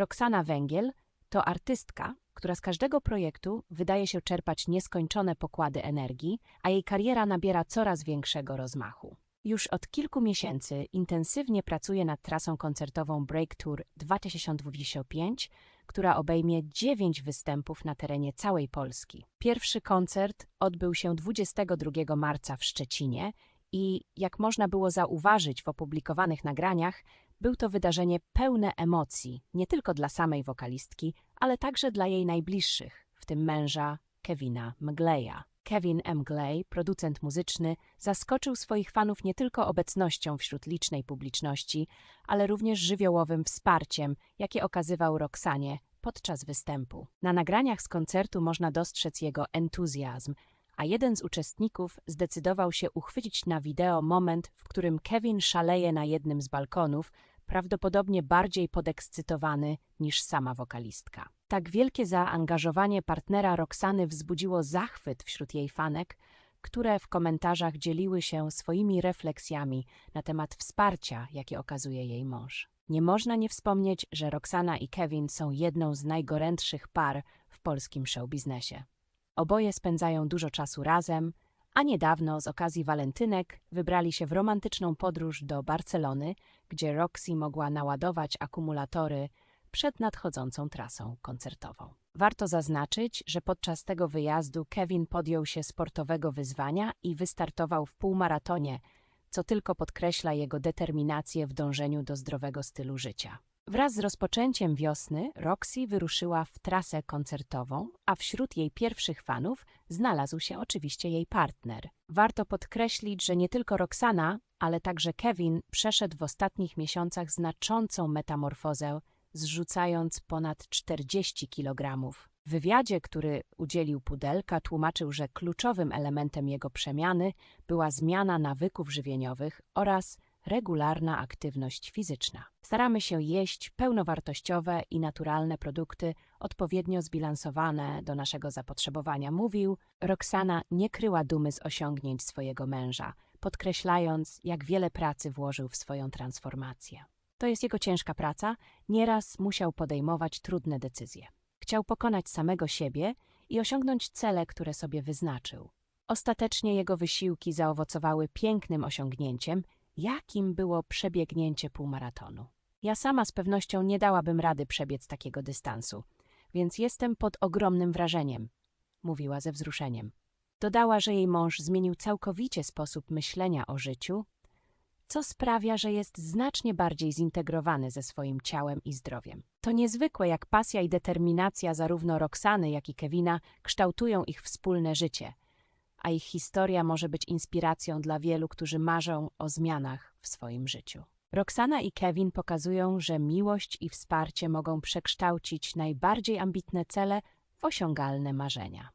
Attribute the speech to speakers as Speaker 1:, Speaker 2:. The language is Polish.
Speaker 1: Roxana Węgiel to artystka, która z każdego projektu wydaje się czerpać nieskończone pokłady energii, a jej kariera nabiera coraz większego rozmachu. Już od kilku miesięcy intensywnie pracuje nad trasą koncertową Break Tour 2025, która obejmie dziewięć występów na terenie całej Polski. Pierwszy koncert odbył się 22 marca w Szczecinie i, jak można było zauważyć w opublikowanych nagraniach, był to wydarzenie pełne emocji, nie tylko dla samej wokalistki, ale także dla jej najbliższych, w tym męża Kevina Mgleya. Kevin M. Gley, producent muzyczny, zaskoczył swoich fanów nie tylko obecnością wśród licznej publiczności, ale również żywiołowym wsparciem, jakie okazywał Roxanie podczas występu. Na nagraniach z koncertu można dostrzec jego entuzjazm, a jeden z uczestników zdecydował się uchwycić na wideo moment, w którym Kevin szaleje na jednym z balkonów, prawdopodobnie bardziej podekscytowany niż sama wokalistka. Tak wielkie zaangażowanie partnera Roxany wzbudziło zachwyt wśród jej fanek, które w komentarzach dzieliły się swoimi refleksjami na temat wsparcia, jakie okazuje jej mąż. Nie można nie wspomnieć, że Roxana i Kevin są jedną z najgorętszych par w polskim showbiznesie. Oboje spędzają dużo czasu razem, a niedawno z okazji walentynek wybrali się w romantyczną podróż do Barcelony, gdzie Roxy mogła naładować akumulatory przed nadchodzącą trasą koncertową. Warto zaznaczyć, że podczas tego wyjazdu Kevin podjął się sportowego wyzwania i wystartował w półmaratonie, co tylko podkreśla jego determinację w dążeniu do zdrowego stylu życia. Wraz z rozpoczęciem wiosny Roxy wyruszyła w trasę koncertową, a wśród jej pierwszych fanów znalazł się oczywiście jej partner. Warto podkreślić, że nie tylko Roxana, ale także Kevin przeszedł w ostatnich miesiącach znaczącą metamorfozę, zrzucając ponad 40 kg. W wywiadzie, który udzielił Pudelka, tłumaczył, że kluczowym elementem jego przemiany była zmiana nawyków żywieniowych oraz regularna aktywność fizyczna. Staramy się jeść pełnowartościowe i naturalne produkty, odpowiednio zbilansowane do naszego zapotrzebowania, mówił. Roxana nie kryła dumy z osiągnięć swojego męża, podkreślając, jak wiele pracy włożył w swoją transformację. To jest jego ciężka praca, nieraz musiał podejmować trudne decyzje. Chciał pokonać samego siebie i osiągnąć cele, które sobie wyznaczył. Ostatecznie jego wysiłki zaowocowały pięknym osiągnięciem jakim było przebiegnięcie półmaratonu. Ja sama z pewnością nie dałabym rady przebiec takiego dystansu, więc jestem pod ogromnym wrażeniem, mówiła ze wzruszeniem. Dodała, że jej mąż zmienił całkowicie sposób myślenia o życiu, co sprawia, że jest znacznie bardziej zintegrowany ze swoim ciałem i zdrowiem. To niezwykłe, jak pasja i determinacja zarówno Roxany, jak i Kevina kształtują ich wspólne życie – a ich historia może być inspiracją dla wielu, którzy marzą o zmianach w swoim życiu. Roxana i Kevin pokazują, że miłość i wsparcie mogą przekształcić najbardziej ambitne cele w osiągalne marzenia.